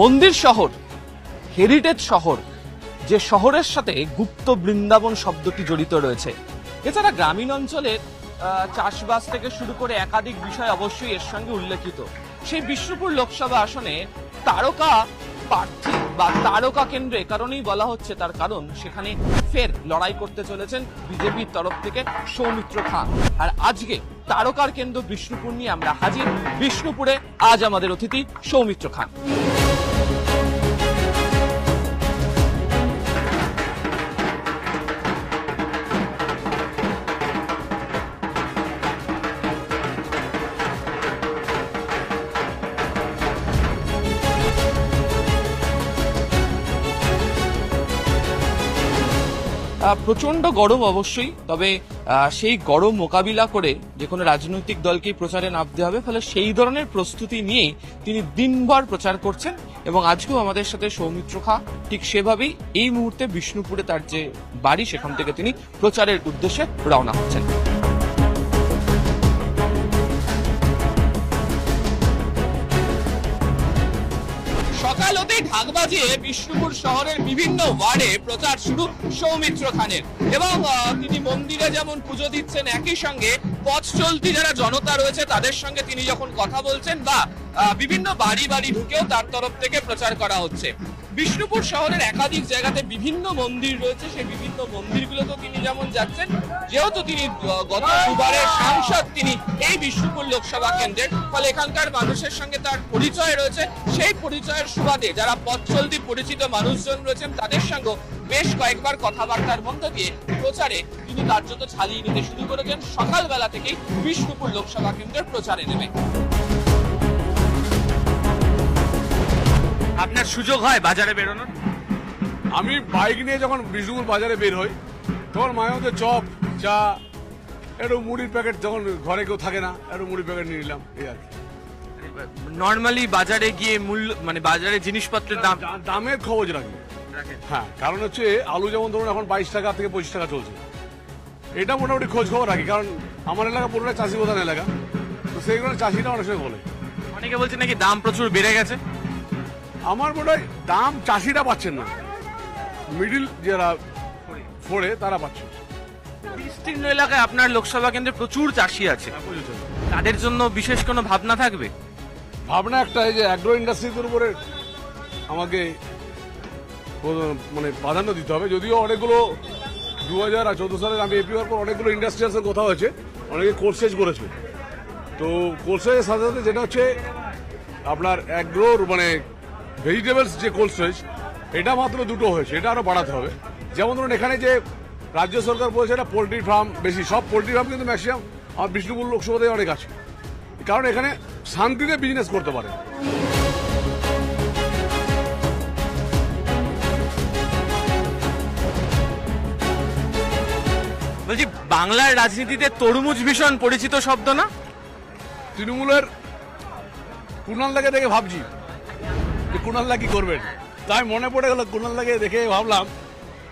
মন্দির শহর হেরিটেজ শহর, যে শহরের সাথে গুপ্ত বৃন্দাবন শব্দটি জড়িত রয়েছে। এছাড়া গ্রামীণ অঞ্চলের চাষবাস থেকে শুরু করে একাধিক বিষয় অবশ্যই এর সঙ্গে উল্লেখিত। সেই বিষ্ণুপুর লোকসভা আসনে তারকা প্রার্থী বা তারকা কেন্দ্রে কারণেই বলা হচ্ছে তার কারণ, সেখানে ফের লড়াই করতে চলেছেন বিজেপির তরফ থেকে সৌমিত্র খান। আর আজকে তারকার কেন্দ্র বিষ্ণুপুর নিয়ে আমরা হাজির। বিষ্ণুপুরে আজ আমাদের অতিথি সৌমিত্র খান। আহ, প্রচণ্ড গরম অবশ্যই তবে সেই গরম মোকাবিলা করে যে কোনো রাজনৈতিক দলকেই প্রচারে নামতে হবে ফলে সেই ধরনের প্রস্তুতি নিয়েই তিনি দিনভর প্রচার করছেন এবং আজকেও আমাদের সাথে সৌমিত্র খা ঠিক সেভাবেই এই মুহূর্তে বিষ্ণুপুরে তার যে বাড়ি সেখান থেকে তিনি প্রচারের উদ্দেশ্যে রওনা হচ্ছেন। সকাল হতেই ঢাক বাজিয়ে বিষ্ণুপুর শহরের বিভিন্ন ওয়ার্ডে প্রচার শুরু সৌমিত্র খানের। এবং তিনি মন্দিরে যেমন পুজো দিচ্ছেন, একই সঙ্গে পথ চলতি যারা জনতা রয়েছে, তাদের সঙ্গে তিনি যখন কথা বলছেন বা বিভিন্ন বাড়ি বাড়ি ঢুকেও তার তরফ থেকে প্রচার করা হচ্ছে। বিষ্ণুপুর শহরের একাধিক জায়গাতে বিভিন্ন মন্দির রয়েছে। সেই বিভিন্ন মন্দিরগুলোতেও তিনি যেমন যাচ্ছেন, যেহেতু তিনি গত দুবারের সাংসদ, তিনি এই বিষ্ণুপুর লোকসভা কেন্দ্রের। ফলে এখানকার মানুষের সঙ্গে তার পরিচয় রয়েছে। সেই পরিচয়ের সুবাদে যারা পথ চলতি পরিচিত মানুষজন রয়েছেন, তাদের সঙ্গে বেশ কয়েকবার কথাবার্তার মধ্য দিয়ে প্রচারে তিনি কার্যত ছালিয়ে নিতে শুরু করেছেন। সকালবেলা থেকেই বিষ্ণুপুর লোকসভা কেন্দ্রের প্রচারে নেমে। আপনার সুযোগ হয় বাজারে বেরোনোর? আমি বাইক নিয়ে যখন বিষ্ণুপুর বাজারে বের হই তখন মাঝে মধ্যে চপ চা একটু মুড়ির প্যাকেট যখন ঘরে কেউ থাকে না একটু মুড়ির প্যাকেট নিয়ে নিলাম এই আর কি। নর্মালি বাজারে গিয়ে মূল্য মানে বাজারে জিনিসপত্রের দাম? দামের খোঁজ রাখি। হ্যাঁ কারণ হচ্ছে আলু যেমন ধরুন এখন বাইশ টাকা থেকে পঁচিশ টাকা চলছে। এটা মোটামুটি খোঁজ খবর রাখি কারণ আমার এলাকা পুরোটা চাষি প্রধান এলাকা তো সেই কারণে চাষিরা অনেক সময় বলে। অনেকে বলছে নাকি দাম প্রচুর বেড়ে গেছে? আমার মনে হয় দাম চাষিরা পাচ্ছেন না। মিডিল যারা ফোড়ে তারা পাচ্ছে। বিস্তীর্ণ এলাকায় আপনার লোকসভা কেন্দ্রে প্রচুর চাষি আছে। বুঝেছেন তাদের জন্য বিশেষ কোনো ভাবনা থাকবে? ভাবনা একটা এই যে অ্যাগ্রো ইন্ডাস্ট্রির উপরে আমাকে মানে প্রাধান্য দিতে হবে। যদিও অনেকগুলো দু হাজার আর চোদ্দ সালের আমি এপি হওয়ার পর অনেকগুলো ইন্ডাস্ট্রিয়ালসের কথা হয়েছে অনেকে কোর্সেজ করেছে। তো কোর্সেজের সাথে সাথে যেটা হচ্ছে আপনার অ্যাগ্রোর মানে ভেজিটেবলস যে কোল্ড স্টোরেজ এটা মাত্র দুটো হয়েছে এটা আরও বাড়াতে হবে। যেমন ধরুন এখানে যে রাজ্য সরকার বলেছে এটা পোলট্রি ফার্ম বেশি সব পোলট্রি ফার্ম কিন্তু ম্যাক্সিমাম আমার বিষ্ণুপুর লোকসভাতে অনেক আছে। কারণ এখানে শান্তিতে বিজনেস করতে পারে। বলছি বাংলার রাজনীতিতে তরমুজ ভীষণ পরিচিত শব্দ না? তৃণমূলের কুণালদাকে দেখে ভাবছি। যে কুণালদা কি করবেন? তাই মনে পড়ে গেল কুণালদাকে দেখে ভাবলাম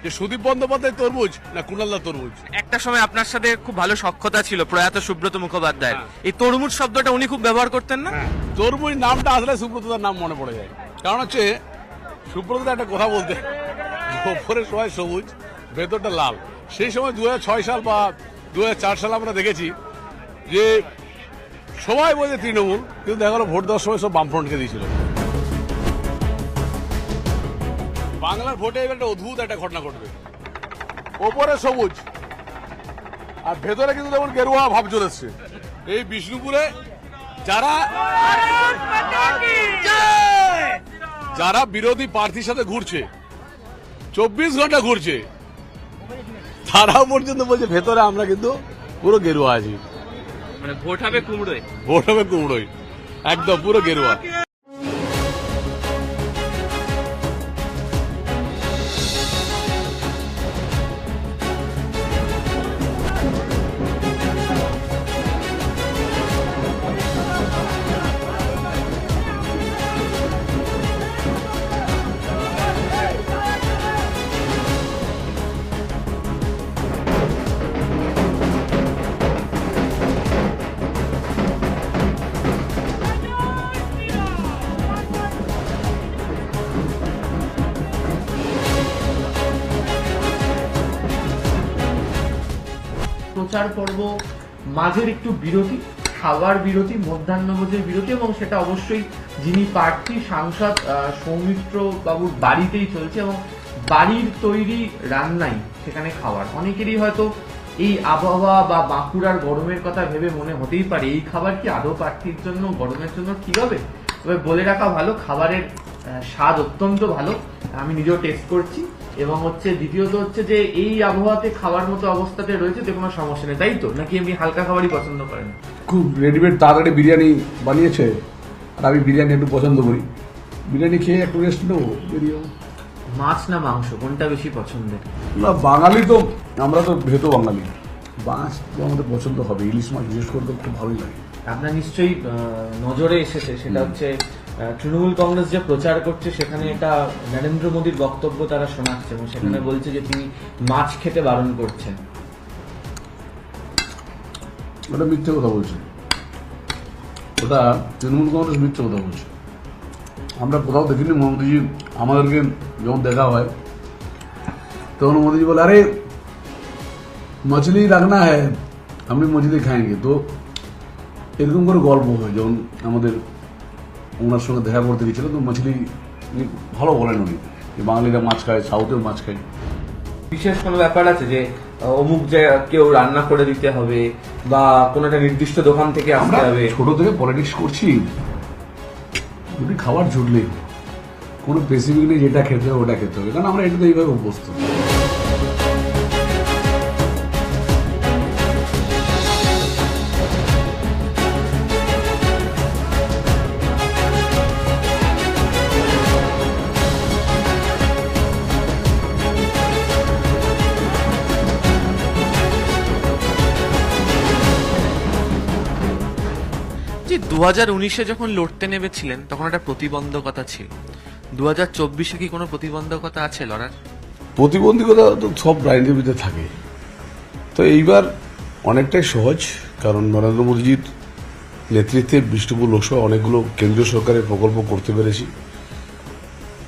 যে সুদীপ বন্দ্যোপাধ্যায় তরমুজ না কুণালদা তরমুজ? একটা সময় আপনার সাথে খুব ভালো সক্ষতা ছিল প্রয়াত সুব্রত মুখোপাধ্যায় হ্যাঁ। এই তরমুজ শব্দটা উনি খুব ব্যবহার করতেন না? তরমুজ নামটা আসলে সুব্রতদার নাম মনে পড়ে যায়। কারণ হচ্ছে সুব্রতদা একটা কথা বলতে ওপরে সবাই সবুজ ভেতরটা লাল। সেই সময় দু হাজার ছয় সাল বা দু হাজার চার সাল আমরা দেখেছি যে সবাই বলছে তৃণমূল কিন্তু দেখা গেলো ভোট দেওয়ার সময় সব বামফ্রন্টকে দিয়েছিল। বাংলার ভোটে এবার একটা অদ্ভুত একটা ঘটনা ঘটবে। ওপরে সবুজ। আর ভেতরে কিন্তু যেমন গেরুয়া ভাব চলে এসছে এই বিষ্ণুপুরে যারা যারা বিরোধী প্রার্থীর সাথে ঘুরছে চব্বিশ ঘণ্টা ঘুরছে তারাও পর্যন্ত বলছে ভেতরে আমরা কিন্তু পুরো গেরুয়া আছি। মানে ভোট হবে কুমড়োয়। ভোট হবে কুমড়োই একদম পুরো গেরুয়া। প্রচার পর্ব মাঝের একটু বিরতি খাবার বিরতি, মধ্যাহ্নভোজের বিরতি, এবং সেটা অবশ্যই যিনি প্রার্থী, সাংসদ সৌমিত্র বাবুর বাড়িতেই চলছে এবং বাড়ির তৈরি রান্নাই সেখানে খাবার অনেকেরই হয়তো এই আবহাওয়া বা বাঁকুড়ার গরমের কথা ভেবে মনে হতেই পারে। এই খাবার কি আদৌ প্রার্থীর জন্য, গরমের জন্য ঠিক হবে? তবে বলে রাখা ভালো, খাবারের স্বাদ অত্যন্ত ভালো। আমি নিজেও টেস্ট করছি। এবং হচ্ছে দ্বিতীয়ত হচ্ছে যে এই আবহাওয়াতে খাবার মতো অবস্থাতে রয়েছে তো কোনো সমস্যা নেই তাই তো? নাকি আপনি হালকা খাবারই পছন্দ করেন? খুব রেডিমেড তাড়াতাড়ি বিরিয়ানি বানিয়েছে আর আমি বিরিয়ানি একটু পছন্দ করি। বিরিয়ানি খেয়ে একটু রেস্ট নেব বেরিয়ে মাছ না মাংস কোনটা বেশি পছন্দের? না বাঙালি তো আমরা তো ভেতো বাঙালি। মাছ তো আমাদের পছন্দ হবে ইলিশ মাছ বিশেষ করে তো খুব ভালোই লাগে। আপনার নিশ্চয়ই নজরে এসেছে সেটা হচ্ছে তৃণমূল কংগ্রেস যে প্রচার করছে সেখানে এটা নরেন্দ্র মোদীর বক্তব্য তারা শোনাচ্ছে এবং সেখানে বলছে যে তিনি মাছ খেতে বারণ করছেন। ওটা মিথ্যে কথা বলছে। ওটা তৃণমূল কংগ্রেস মিথ্যে কথা বলছে। আমরা কোথাও দেখিনি মোদিজি আমাদেরকে যখন দেখা হয় তখন মোদিজি বলে আরে মছলি রাখনা হ্যাঁ আমি মছলি খাইনি তো এরকম করে গল্প হয় যখন আমাদের ওনার সঙ্গে দেখা করতে গেছিল তো মছলি ভালো বলেন উনি। যে বাঙালিরা মাছ খায় সাউথেও মাছ খায়। বিশেষ কোনো ব্যাপার আছে যে অমুক জায়গা কেউ রান্না করে দিতে হবে বা কোনো একটা নির্দিষ্ট দোকান থেকে আসতে হবে? ছোট থেকে পলিটিক্স করছি। দুটি খাবার জুটলেই হলো। কোনো স্পেসিফিক নেই যেটা খেতে হবে ওটা খেতে হবে। কারণ আমরা এটা তো এইভাবে অভ্যস্ত। দু হাজার উনিশে যখন লড়তে নেমেছিলেন, তখন একটা প্রতিবন্ধকতা ছিল। দু হাজার চব্বিশে কি কোনো প্রতিবন্ধকতা আছে, লড়ার? প্রতিবন্ধকতা তো সব রাজনীতিবিদে থাকে। তো এইবার অনেকটাই সহজ, কারণ নরেন্দ্র মোদীজির নেতৃত্বে বিষ্ণুপুর লোকসভা অনেকগুলো কেন্দ্রীয় সরকারের প্রকল্প করতে পেরেছি।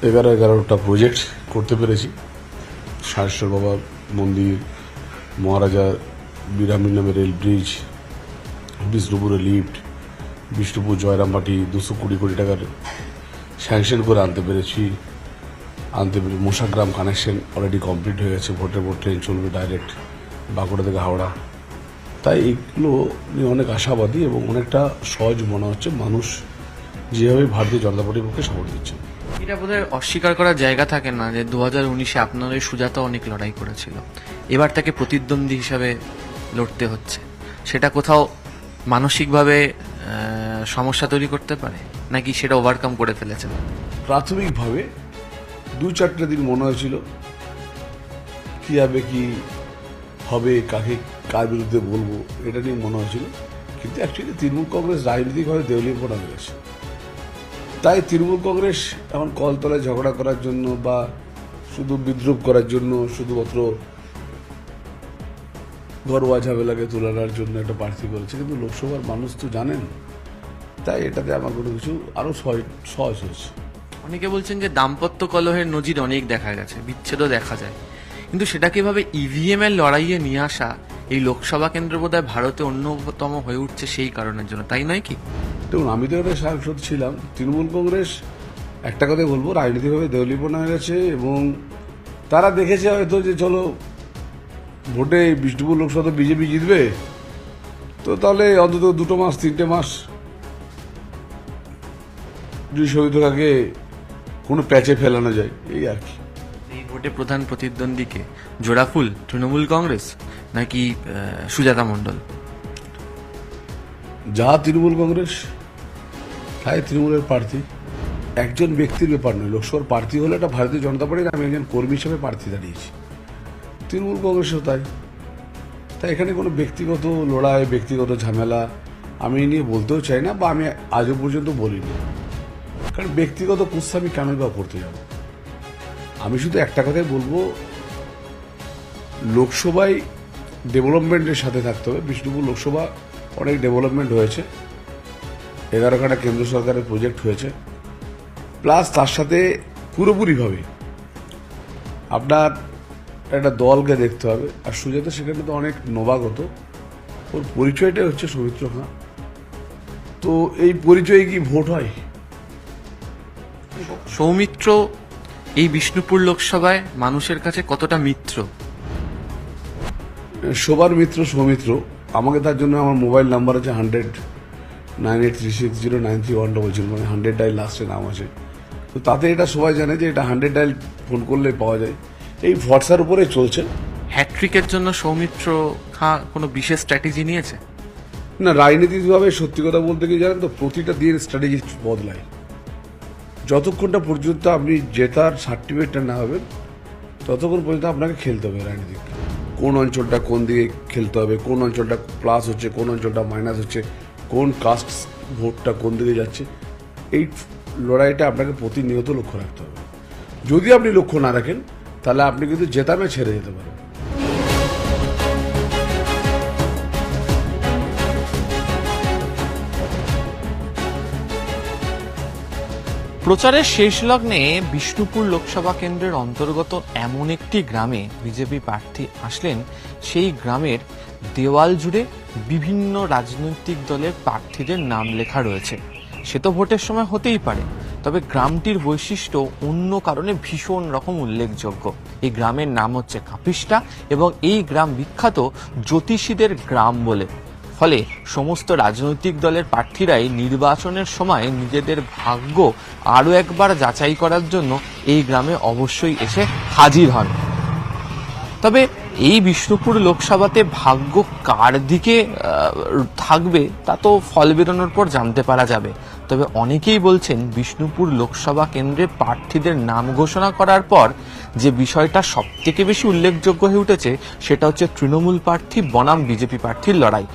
এগারো এগারোটা প্রজেক্ট করতে পেরেছি। সারেশ্বর বাবা মন্দির, মহারাজা বিরামিন নামে রেল ব্রিজ বিষ্ণুপুরে লিফট বিষ্ণুপুর জয়রামবাটি দুশো কুড়ি কোটি টাকার স্যাংশন করে আনতে পেরেছি। আনতে পেরে মশাগ্রাম কানেকশন অলরেডি কমপ্লিট হয়ে গেছে। ভোটের পর ট্রেন চলবে ডাইরেক্ট বাঁকুড়া থেকে হাওড়া। তাই এগুলো নিয়ে অনেক আশাবাদী এবং অনেকটা সহজ মনে হচ্ছে। মানুষ যেভাবে ভারতীয় জনতা পার্টির পক্ষে সাপোর্ট দিচ্ছে। এটা বোধহয় অস্বীকার করার জায়গা থাকে না যে দু হাজার উনিশে আপনার ওই সুজাতা অনেক লড়াই করেছিল। এবার তাকে প্রতিদ্বন্দ্বী হিসাবে লড়তে হচ্ছে। সেটা কোথাও মানসিকভাবে সমস্যা তৈরি করতে পারে? নাকি সেটা ওভারকাম করে ফেলেছেন? প্রাথমিকভাবে দু চারটে দিন মনে হয়েছিল, কী হবে, কি হবে, কাকে, কার বিরুদ্ধে বলব, এটা নিয়ে মনে হয়েছিল। কিন্তু অ্যাকচুয়ালি তৃণমূল কংগ্রেস রাজনৈতিকভাবে দেউলিয়াপনা পড়া গেছে। তাই তৃণমূল কংগ্রেস এখন কলতলায় ঝগড়া করার জন্য বা শুধু বিদ্রুপ করার জন্য, শুধুমাত্র ঘরোয়া ঝামেলাকে তুলানোর জন্য একটা প্রার্থী করেছে। কিন্তু লোকসভার মানুষ তো জানেন তাই এটাতে আমার কোনো কিছু আরও সহজ হয়েছে। অনেকে বলছেন যে দাম্পত্য কলহের নজির অনেক দেখা গেছে বিচ্ছেদও দেখা যায়। কিন্তু সেটাকে এভাবে ইভিএম এর লড়াইয়ে নিয়ে আসা এই লোকসভা কেন্দ্র বোধহয় ভারতে অন্যতম হয়ে উঠছে সেই কারণের জন্য তাই নয় কি? দেখুন আমি তো একটা সাংসদ ছিলাম তৃণমূল কংগ্রেস একটা কথাই বলব রাজনৈতিকভাবে দেউলিপনা হয়ে গেছে এবং তারা দেখেছে হয়তো যে চলো ভোটে বিষ্ণুপুর লোকসভা বিজেপি জিতবে তো তাহলে অন্তত দুটো মাস তিনটে মাস যদি সবিতাকে কোনো প্যাচে ফেলানো যায় এই আর কি। এই ভোটে প্রধান প্রতিদ্বন্দ্বীকে জোড়াফুল তৃণমূল কংগ্রেস নাকি সুজাতা মণ্ডল? যা তৃণমূল কংগ্রেস তাই তৃণমূলের প্রার্থী। একজন ব্যক্তির ব্যাপার নয় লোকসভার প্রার্থী হলে এটা ভারতীয় জনতা পার্টির আমি একজন কর্মী হিসেবে প্রার্থী দাঁড়িয়েছি। তৃণমূল কংগ্রেসও তাই। তাই এখানে কোনো ব্যক্তিগত লড়াই ব্যক্তিগত ঝামেলা আমি নিয়ে বলতেও চাই না বা আমি আজও পর্যন্ত বলিনি। কারণ ব্যক্তিগত কুৎসা আমি কেন বা করতে যাব? আমি শুধু একটা কথাই বলব, লোকসভায় ডেভেলপমেন্টের সাথে থাকতে হবে। বিষ্ণুপুর লোকসভা অনেক ডেভেলপমেন্ট হয়েছে। এগারোখানা কেন্দ্র সরকারের প্রজেক্ট হয়েছে। প্লাস তার সাথে পুরোপুরিভাবে আপনার একটা দলকে দেখতে হবে। আর সুজাতা সেখানে তো অনেক নবাগত। ওর পরিচয়টাই হচ্ছে সৌমিত্র খাঁ। তো এই পরিচয়ে কি ভোট হয়? সৌমিত্র এই বিষ্ণুপুর লোকসভায় মানুষের কাছে কতটা মিত্র? সবার মিত্র সৌমিত্র। আমাকে তার জন্য আমার মোবাইল নাম্বার আছে hundred nine eight three six zero nine three one double zero মানে হান্ড্রেড ডাইল লাস্টে নাম আছে। তো তাতে এটা সবাই জানে যে এটা হান্ড্রেড ডাইল ফোন করলে পাওয়া যায়। এই হোয়াটসঅ্যাপ উপরে চলছে। হ্যাট্রিকের জন্য সৌমিত্র খাঁ কোনো বিশেষ স্ট্র্যাটেজি নিয়েছে? না রাজনীতিকভাবে সত্যি কথা বলতে কি জানেন তো প্রতিটা দিন স্ট্র্যাটেজি বদলায়। যতক্ষণটা পর্যন্ত আপনি জেতার সার্টিফিকেটটা না হবেন ততক্ষণ পর্যন্ত আপনাকে খেলতে হবে রাজনীতিক কোন অঞ্চলটা কোন দিকে খেলতে হবে, কোন অঞ্চলটা প্লাস হচ্ছে, কোন অঞ্চলটা মাইনাস হচ্ছে, কোন কাস্ট ভোটটা কোন দিকে যাচ্ছে, এই লড়াইটা আপনাকে প্রতিনিয়ত লক্ষ্য রাখতে হবে। যদি আপনি লক্ষ্য না রাখেন, তাহলে আপনি কিন্তু জেতামে ছেড়ে যেতে পারেন প্রচারের শেষ লগ্নে বিষ্ণুপুর লোকসভা কেন্দ্রের অন্তর্গত এমন একটি গ্রামে বিজেপি প্রার্থী আসলেন। সেই গ্রামের দেওয়াল জুড়ে বিভিন্ন রাজনৈতিক দলের প্রার্থীদের নাম লেখা রয়েছে। সে তো ভোটের সময় হতেই পারে, তবে গ্রামটির বৈশিষ্ট্য অন্য কারণে ভীষণ রকম উল্লেখযোগ্য। এই গ্রামের নাম হচ্ছে কাপিস্টা এবং এই গ্রাম বিখ্যাত জ্যোতিষীদের গ্রাম বলে। ফলে সমস্ত রাজনৈতিক দলের প্রার্থীরাই নির্বাচনের সময় নিজেদের ভাগ্য আরও একবার যাচাই করার জন্য এই গ্রামে অবশ্যই এসে হাজির হন। তবে এই বিষ্ণুপুর লোকসভাতে ভাগ্য কার দিকে থাকবে তা তো ফল বেরোনোর পর জানতে পারা যাবে। তবে অনেকেই বলছেন বিষ্ণুপুর লোকসভা কেন্দ্রে প্রার্থীদের নাম ঘোষণা করার পর যে বিষয়টা সব থেকে বেশি উল্লেখযোগ্য হয়ে উঠেছে সেটা হচ্ছে তৃণমূল প্রার্থী বনাম বিজেপি প্রার্থীর লড়াই।